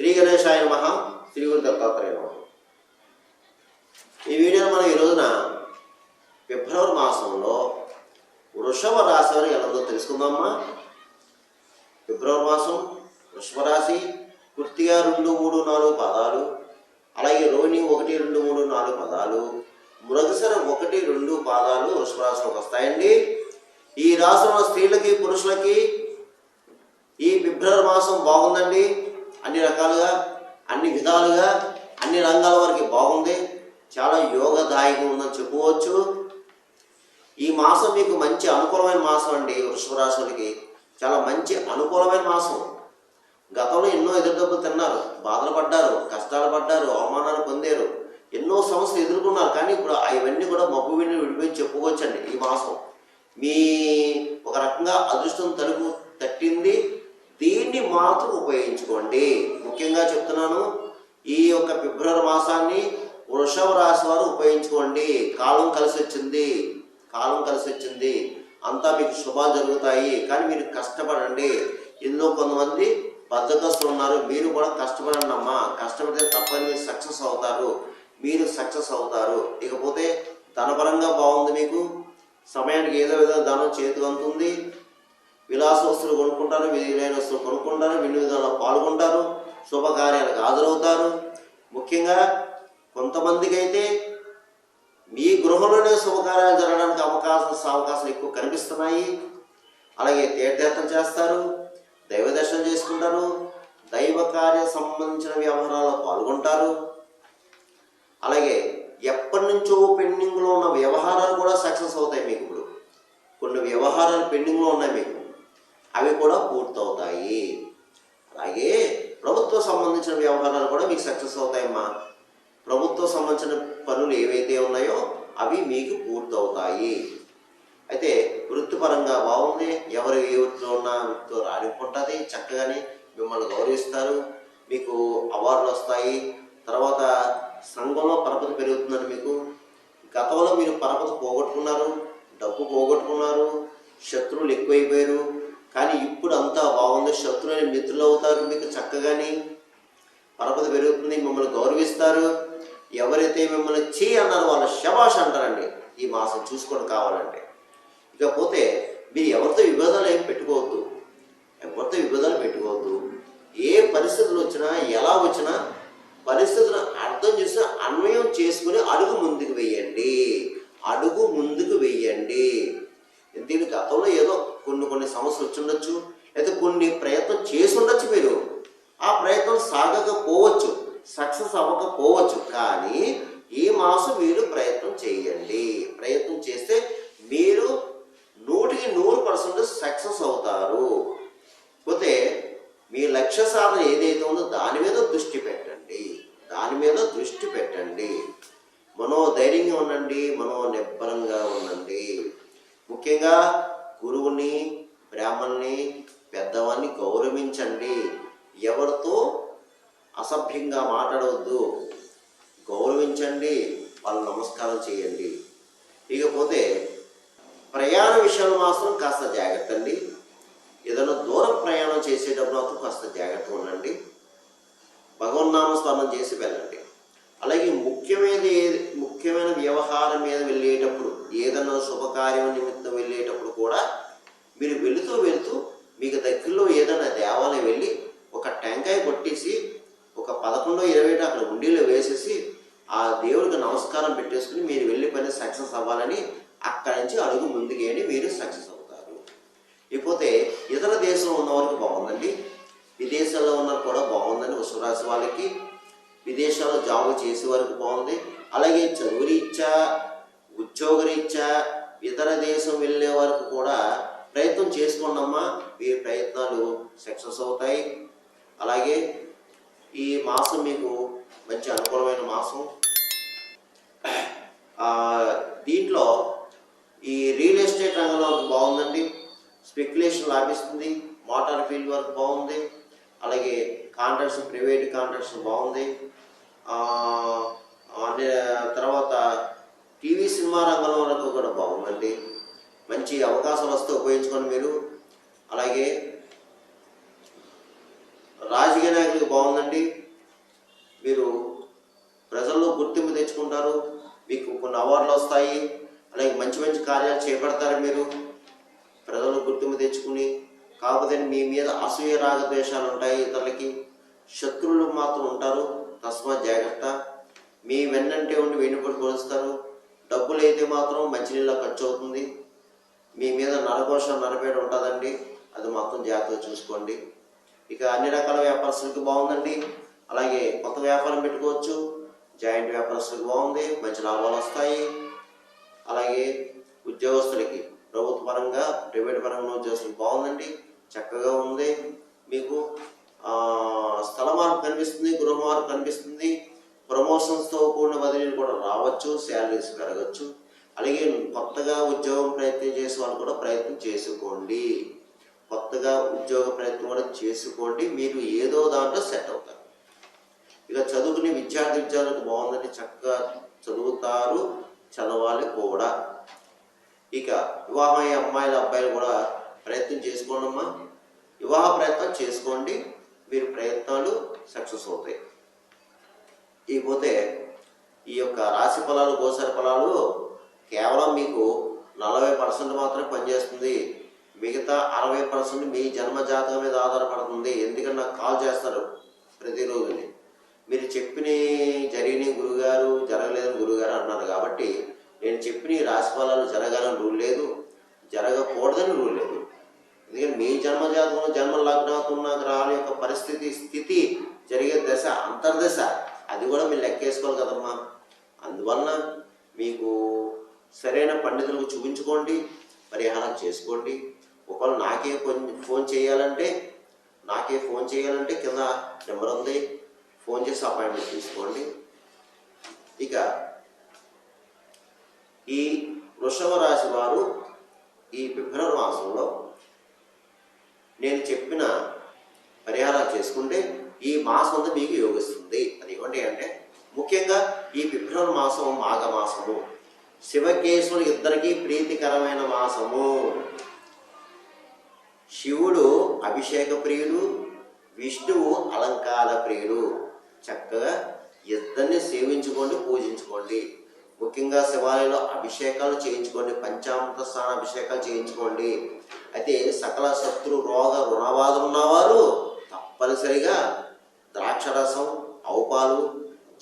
శ్రీ గణేశాయ నమ శ్రీ గురు దత్తాత్రేయ నమ. ఈ వీడియోలో మనం ఈ రోజున ఫిబ్రవరి మాసంలో వృషభ రాశి అని ఎలా తెలుసుకుందామా? ఫిబ్రవరి మాసం వృషభ రాశి పూర్తిగా రెండు మూడు నాలుగు పదాలు అలాగే రోహిణి ఒకటి రెండు మూడు నాలుగు పదాలు మృగసర ఒకటి రెండు పాదాలు వృషభ రాశిలోకి వస్తాయండి. ఈ రాశిలో ఉన్న స్త్రీలకి పురుషులకి ఈ ఫిబ్రవరి మాసం బాగుందండి. అన్ని రకాలుగా అన్ని విధాలుగా అన్ని రంగాల వరకు బాగుంది. చాలా యోగదాయకం ఉందని చెప్పుకోవచ్చు. ఈ మాసం మీకు మంచి అనుకూలమైన మాసం అండి. వృషభరాశులకి చాలా మంచి అనుకూలమైన మాసం. గతంలో ఎన్నో ఎదురుదెబ్బలు తిన్నారు. బాధలు పడ్డారు కష్టాలు పడ్డారు అవమానాలు పొందారు. ఎన్నో సమస్యలు ఎదుర్కొన్నారు. కానీ ఇప్పుడు అవన్నీ కూడా మబ్బు విని విడిపోయి చెప్పుకోవచ్చండి ఈ మాసం. మీ ఒక రకంగా అదృష్టం తలుపు మాత్రం ఉపయోగించుకోండి. ముఖ్యంగా చెప్తున్నాను ఈ యొక్క ఫిబ్రవరి మాసాన్ని వృషభ రాశి వారు ఉపయోగించుకోండి. కాలం కలిసి వచ్చింది కాలం కలిసి వచ్చింది అంతా మీకు శుభాలు జరుగుతాయి కానీ మీరు కష్టపడండి. ఇందులో కొంతమంది బద్దకస్తులు ఉన్నారు మీరు కూడా కష్టపడండి అమ్మా. కష్టపడితే తప్పని సక్సెస్ అవుతారు మీరు సక్సెస్ అవుతారు. ఇకపోతే ధనపరంగా బాగుంది మీకు. సమయానికి ఏదో విధంగా ధనం చేతికి అందుతుంది. విలాస వస్తువులు కొనుక్కుంటారు విలువైన వస్తువులు కొనుక్కుంటారు వినియోగంలో పాల్గొంటారు శుభకార్యాలకు హాజరవుతారు. ముఖ్యంగా కొంతమందికి అయితే మీ గృహంలోనే శుభకార్యాలు జరగడానికి అవకాశం అవకాశాలు ఎక్కువ కనిపిస్తున్నాయి. అలాగే తీర్థయాత్ర చేస్తారు దైవ దర్శనం చేసుకుంటారు దైవ కార్య సంబంధించిన వ్యవహారాల్లో పాల్గొంటారు. అలాగే ఎప్పటి నుంచో పెండింగ్లో ఉన్న వ్యవహారాలు కూడా సక్సెస్ అవుతాయి మీకు ఇప్పుడు. కొన్ని వ్యవహారాలు పెండింగ్లో ఉన్నాయి మీకు. అవి కూడా పూర్తవుతాయి. అలాగే ప్రభుత్వ సంబంధించిన వ్యవహారాలు కూడా మీకు సక్సెస్ అవుతాయమ్మా. ప్రభుత్వ సంబంధించిన పనులు ఏవైతే ఉన్నాయో అవి మీకు పూర్తవుతాయి. అయితే వృత్తిపరంగా బాగుంది. ఎవరు ఏ వృత్తిలో ఉన్నా వృత్తితో రాణింపుంటుంది. చక్కగానే మిమ్మల్ని గౌరవిస్తారు. మీకు అవార్డులు వస్తాయి. తర్వాత సంఘంలో పరపతి పెరుగుతుందని మీకు గతంలో మీరు పరపతి పోగొట్టుకున్నారు. డబ్బు పోగొట్టుకున్నారు. శత్రువులు ఎక్కువైపోయారు. కానీ ఇప్పుడు అంతా బాగుంది. శత్రువుని మిత్రులు అవుతారు. మీకు చక్కగాని పరపతి పెరుగుతుంది. మిమ్మల్ని గౌరవిస్తారు. ఎవరైతే మిమ్మల్ని చీ అన్నారో వాళ్ళ శబాష్ అంటారండి. ఈ మాసం చూసుకొని కావాలంటే. ఇకపోతే మీరు ఎవరితో విభేదాలు ఏం పెట్టుకోవద్దు. ఎవరితో విభేదాలు పెట్టుకోవద్దు. ఏ పరిస్థితులు వచ్చినా ఎలా వచ్చినా పరిస్థితులను అర్థం చేసి అన్వయం చేసుకుని అడుగు ముందుకు వెయ్యండి అడుగు ముందుకు వెయ్యండి దీని గతంలో ఏదో కొన్ని కొన్ని సమస్యలు వచ్చి అయితే లేదా కొన్ని ప్రయత్నం చేసి ఉండొచ్చు మీరు. ఆ ప్రయత్నం సాగకపోవచ్చు సక్సెస్ అవ్వకపోవచ్చు కానీ ఈ మాసం మీరు ప్రయత్నం చేయండి. ప్రయత్నం చేస్తే మీరు నూటికి నూరు పర్సెంట్ సక్సెస్ అవుతారు. పోతే మీ లక్ష్య సాధన ఏదైతే ఉందో దాని మీద దృష్టి పెట్టండి. దాని మీద దృష్టి పెట్టండి. మనోధైర్యంగా ఉండండి మనో నిబ్బరంగా ఉండండి. ముఖ్యంగా గురువుని బ్రాహ్మణ్ణి పెద్దవాన్ని గౌరవించండి. ఎవరితో అసభ్యంగా మాట్లాడవద్దు. గౌరవించండి వాళ్ళు నమస్కారం చేయండి. ఇకపోతే ప్రయాణ విషయంలో మాత్రం కాస్త జాగ్రత్త అండి. ఏదైనా దూరం ప్రయాణం చేసేటప్పుడు మాత్రం కాస్త జాగ్రత్తగా ఉండండి. భగవన్నామ స్నానం చేసి వెళ్ళండి. అలాగే ముఖ్యమైన ముఖ్యమైన వ్యవహారం మీద వెళ్ళేటప్పుడు ఏదైనా శుభకార్యం నిమిత్తం వెళ్ళేటప్పుడు కూడా మీరు వెళుతూ వెళుతూ మీకు దగ్గరలో ఏదైనా దేవాలయం వెళ్ళి ఒక టెంకాయ కొట్టేసి ఒక పదకొండో ఇరవై అక్కడ ఉండిలో వేసేసి ఆ దేవుడికి నమస్కారం పెట్టేసుకుని మీరు వెళ్ళి పని సక్సెస్ అవ్వాలని అక్కడి నుంచి అడుగు ముందుకేయండి మీరు సక్సెస్ అవుతారు. ఇకపోతే ఇతర దేశంలో ఉన్న వారికి బాగుందండి. విదేశాల్లో ఉన్న కూడా బాగుందని వృషభరాశి వాళ్ళకి విదేశాల్లో జాబ్ చేసే వరకు బాగుంది. అలాగే చదువు రీత్యా ఉద్యోగ రీత్యా ఇతర దేశం వెళ్ళే వరకు కూడా ప్రయత్నం చేసుకోండమ్మా. మీ ప్రయత్నాలు సక్సెస్ అవుతాయి. అలాగే ఈ మాసం మీకు మంచి అనుకూలమైన మాసం. దీంట్లో ఈ రియల్ ఎస్టేట్ రంగంలో బాగుందండి. స్పెక్యులేషన్ లాభిస్తుంది మోటార్ ఫీల్డ్ వరకు బాగుంది. కాంట్రాక్ట్స్ ప్రైవేట్ కాంట్రాక్ట్స్ బాగుంది. తర్వాత టీవీ సినిమా రంగంలో వరకు కూడా బాగుందండి. మంచి అవకాశాలు వస్తే ఉపయోగించుకొని మీరు. అలాగే రాజకీయ నాయకులకు బాగుందండి. మీరు ప్రజల్లో గుర్తింపు తెచ్చుకుంటారు. మీకు కొన్ని అవార్డులు వస్తాయి. అలాగే మంచి మంచి కార్యాలు చేపడతారు మీరు. ప్రజలు గుర్తింపు తెచ్చుకుని కాకపోతే మీ మీద అసూయ రాగద్వేషాలు ఉంటాయి ఇతరులకి. శత్రువులు మాత్రం ఉంటారు. తస్మా జాగ్రత్త. మీ వెన్నంటే ఉండి వెన్నుపడి కొలుస్తారు డబ్బులు అయితే మాత్రం మంచినీళ్ళ ఖర్చు అవుతుంది మీ మీద నరఘోష నరపేట ఉంటుందండి. అది మాత్రం జాగ్రత్తగా చూసుకోండి. ఇక అన్ని రకాల వ్యాపారస్తులకి బాగుందండి. అలాగే కొత్త వ్యాపారం పెట్టుకోవచ్చు. జాయింట్ వ్యాపారస్తులకు బాగుంది. మంచి లాభాలు వస్తాయి. అలాగే ఉద్యోగస్తులకి ప్రభుత్వ పరంగా ప్రైవేట్ పరంగా ఉద్యోగస్తులకు బాగుందండి. చక్కగా ఉంది. మీకు స్థల మార్పు కనిపిస్తుంది గృహ మార్పు కనిపిస్తుంది ప్రమోషన్స్తో కూడిన బదిలీలు కూడా రావచ్చు శాలరీస్ పెరగచ్చు. అలాగే కొత్తగా ఉద్యోగం ప్రయత్నం చేసే వాళ్ళు కూడా ప్రయత్నం చేసుకోండి. కొత్తగా ఉద్యోగ ప్రయత్నం కూడా చేసుకోండి. మీరు ఏదో దాంట్లో సెట్ అవుతారు. ఇక చదువుకునే విద్యార్థి విద్యార్థులకు బాగుందని చక్కగా చదువుతారు చదవాలి కూడా. ఇక వివాహమయ్యే అమ్మాయిల అబ్బాయిలు కూడా ప్రయత్నం చేసుకోండి అమ్మా వివాహ ప్రయత్నం చేసుకోండి. మీరు ప్రయత్నాలు సక్సెస్ అవుతాయి. ఇకపోతే ఈ యొక్క రాశి ఫలాలు గోచర ఫలాలు కేవలం మీకు నలభై పర్సెంట్ మాత్రమే పనిచేస్తుంది. మిగతా అరవై పర్సెంట్ మీ జన్మ జాతకం మీద ఆధారపడుతుంది. ఎందుకంటే నాకు కాల్ చేస్తారు ప్రతిరోజుని మీరు చెప్పిన జరిగిన గురుగారు జరగలేదని గురుగారు అన్నారు కాబట్టి నేను చెప్పిన రాశి ఫలాలు జరగాలని రూల్ లేదు. జరగకూడదని రూల్ లేదు. ఎందుకంటే మీ జన్మజాతంలో జన్మ లగ్నాతున్న గ్రహాల యొక్క పరిస్థితి స్థితి జరిగే దశ అంతర్దశ. అది కూడా మీరు లెక్కేసుకోవాలి కదమ్మా. అందువలన మీకు సరైన పండితులకు చూపించుకోండి పరిహారం చేసుకోండి. ఒకవేళ నాకే కొన్ని ఫోన్ చేయాలంటే నాకే ఫోన్ చేయాలంటే కింద నెంబర్ ఉంది. ఫోన్ చేసి అపాయింట్మెంట్ తీసుకోండి. ఇక ఈ వృషభ రాశి వారు ఈ ఫిబ్రవరి మాసంలో నేను చెప్పిన పరిహారాలు చేసుకుంటే ఈ మాసం అంతా మీకు యోగిస్తుంది. అది ఏమంటే అంటే ముఖ్యంగా ఈ ఫిబ్రవరి మాసం మాఘ మాసము శివకేశవులు ఇద్దరికీ ప్రీతికరమైన మాసము. శివుడు అభిషేక ప్రియుడు విష్ణువు అలంకార ప్రియుడు చక్కగా ఇద్దరిని సేవించుకోండి పూజించుకోండి. ముఖ్యంగా శివాలయంలో అభిషేకాలు చేయించుకోండి పంచామృత స్నాన అభిషేకాలు చేయించుకోండి. అయితే సకల శత్రు రోగ రుణబాధలు ఉన్నవారు తప్పనిసరిగా ద్రాక్ష రసం ఆవుపాలు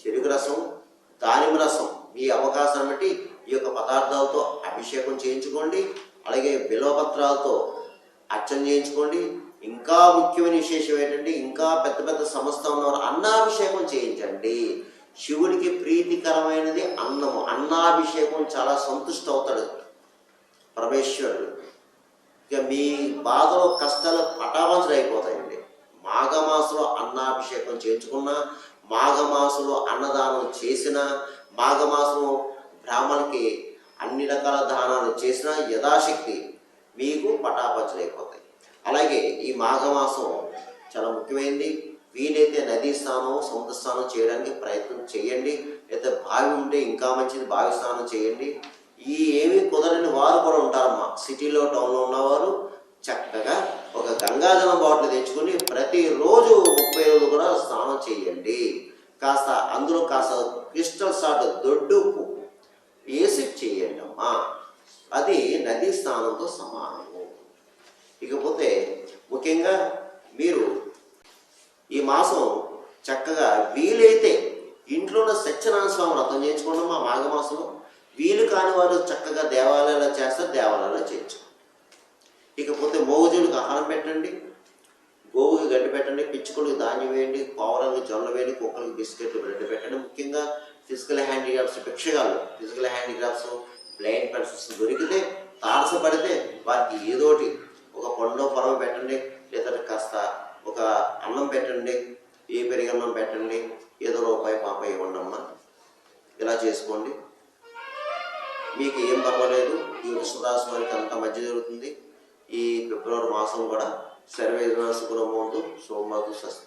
చెరుకు రసం దానిమ్మ రసం మీ అవకాశం బట్టి ఈ యొక్క పదార్థాలతో అభిషేకం చేయించుకోండి. అలాగే బిల్వపత్రాలతో అర్చన చేయించుకోండి. ఇంకా ముఖ్యమైన విశేషం ఏంటంటే ఇంకా పెద్ద పెద్ద సంస్థ ఉన్నవారు అన్నాభిషేకం చేయించండి. శివుడికి ప్రీతికరమైనది అన్నము. అన్నాభిషేకం చాలా సంతుష్ట అవుతాడు పరమేశ్వరుడు. ఇక మీ బాధలో కష్టాలు పటాపంచలు అయిపోతాయండి. మాఘమాసంలో అన్నాభిషేకం చేయించుకున్నా మాఘమాసంలో అన్నదానం చేసిన మాఘమాసం బ్రాహ్మణులకి అన్ని రకాల దానాలు చేసిన యథాశక్తి మీకు పటాపంచలు అయిపోతాయి. అలాగే ఈ మాఘమాసం చాలా ముఖ్యమైనది. వీలైతే నదీ స్నానం సముద్ర స్నానం చేయడానికి ప్రయత్నం చేయండి. లేదా బావి ఉంటే ఇంకా మంచిది బావి స్నానం చేయండి. ఈ ఏమీ కుదరని వారు కూడా ఉంటారమ్మా సిటీలో టౌన్లో ఉన్నవారు. చక్కగా ఒక గంగాజలం బాటిల్ తెచ్చుకొని ప్రతిరోజు ముప్పై రోజులు కూడా స్నానం చేయండి. కాస్త అందులో కాస్త క్రిస్టల్ సాల్ట్ దొడ్డు ఉప్పు వేసి చేయండి అమ్మా. అది నదీ స్నానంతో సమానము. ఇకపోతే ముఖ్యంగా మీరు ఈ మాసం చక్కగా వీలైతే ఇంట్లోనే సత్యనారాయణ స్వామి వ్రతం చేయించుకోవడం మా మాఘమాసంలో వీలు కాని వారు చక్కగా దేవాలయాలు చేస్తారు దేవాలయాలు చేయొచ్చు ఇకపోతే మోగుజులకు ఆహారం పెట్టండి గోవుకి గడ్డి పెట్టండి పిచ్చుకలకు ధాన్యం వేయండి పావురాలకు జొన్నలు వేయండి కుక్కలకు బిస్కెట్లు బ్రెడ్ పెట్టండి. ముఖ్యంగా ఫిజికల్ హ్యాండిక్రాఫ్ట్స్ భిక్షగాళ్ళు ఫిజికల్ హ్యాండిక్రాఫ్ట్స్ బ్లైండ్ పర్సన్స్ దొరికితే తారసపడితే వారికి ఏదోటి ఒక పండు పొరవ పెట్టండి. లేదా కాస్త ఒక పెట్టండి. ఏ పెరిగన్నం పెట్టండి. ఏదో రూపాయి పాప ఇవ్వండమ్మా ఇలా చేసుకోండి. మీకు ఏం పర్వాలేదు. ఈ వృషభరాశి వారికి అంత మధ్య జరుగుతుంది. ఈ ఫిబ్రవరి మాసం కూడా సర్వేదన సుబ్రహ్మణ్యం సోమవారం స్వస్తి.